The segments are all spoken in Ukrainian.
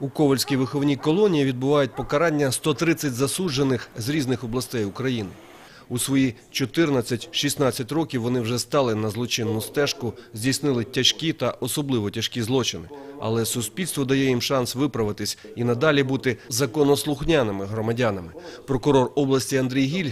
У Ковальській виховній колонії відбувають покарання 130 засуджених з різних областей України. У свої 14-16 років вони вже стали на злочинну стежку, здійснили тяжкі та особливо тяжкі злочини. Але суспільство дає їм шанс виправитись і надалі бути законослухняними громадянами. Прокурор області Андрій Гіль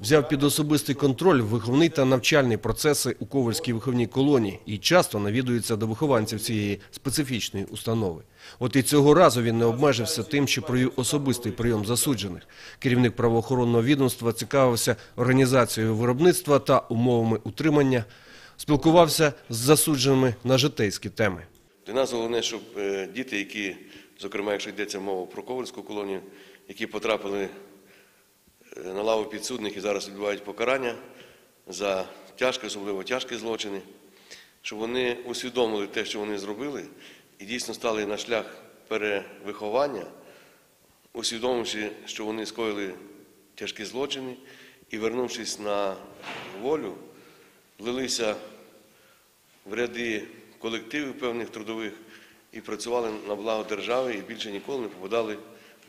взяв під особистий контроль виховний та навчальні процеси у Ковальській виховній колонії і часто навідується до вихованців цієї специфічної установи. От і цього разу він не обмежився тим, що провів особистий прийом засуджених. Керівник правоохоронного відомства цікавився організацією виробництва та умовами утримання, спілкувався з засудженими на житейські теми. Для нас головне, щоб е, діти, які, зокрема, якщо йдеться мова про Ковальську колонію, які потрапили на лаву підсудних і зараз відбувають покарання за тяжкі, особливо тяжкі злочини, щоб вони усвідомили те, що вони зробили, і дійсно стали на шлях перевиховання, усвідомивши, що вони скоїли тяжкі злочини і, вернувшись на волю, влилися в ряди колективів певних трудових і працювали на благо держави і більше ніколи не попадали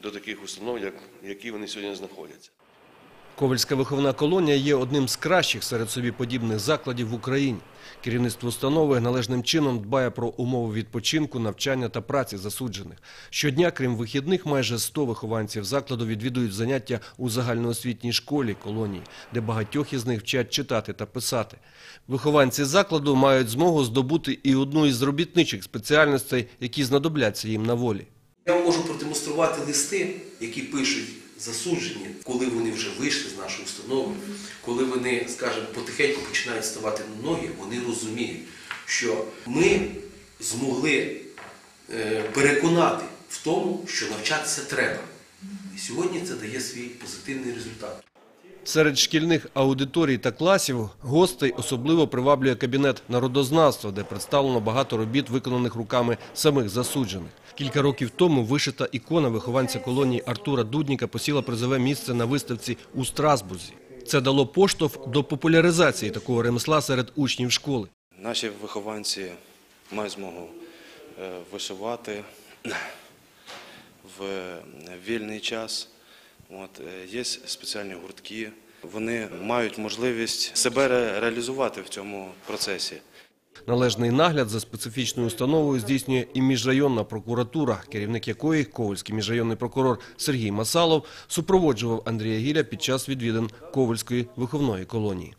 до таких установ, як, які вони сьогодні знаходяться. Ковальська виховна колонія є одним з кращих серед собі подібних закладів в Україні. Керівництво установи належним чином дбає про умови відпочинку, навчання та праці засуджених. Щодня, крім вихідних, майже 100 вихованців закладу відвідують заняття у загальноосвітній школі колонії, де багатьох із них вчать читати та писати. Вихованці закладу мають змогу здобути і одну із робітничих спеціальностей, які знадобляться їм на волі. Я вам можу продемонструвати листи, які пишуть засуджені, коли вони вже вийшли з нашої установи, коли вони, скажімо, потихеньку починають ставати на ноги, вони розуміють, що ми змогли е, переконати в тому, що навчатися треба. І сьогодні це дає свій позитивний результат. Серед шкільних аудиторій та класів гостей особливо приваблює кабінет народознавства, де представлено багато робіт, виконаних руками самих засуджених. Кілька років тому вишита ікона вихованця колонії Артура Дудніка посіла призове місце на виставці у Страсбурзі. Це дало поштовх до популяризації такого ремесла серед учнів школи. Наші вихованці мають змогу е, вишивати в вільний час. От, е, є спеціальні гуртки. Вони мають можливість себе реалізувати в цьому процесі. Належний нагляд за специфічною установою здійснює і міжрайонна прокуратура, керівник якої Ковальський міжрайонний прокурор Сергій Масалов супроводжував Андрія Гіля під час відвідин Ковальської виховної колонії.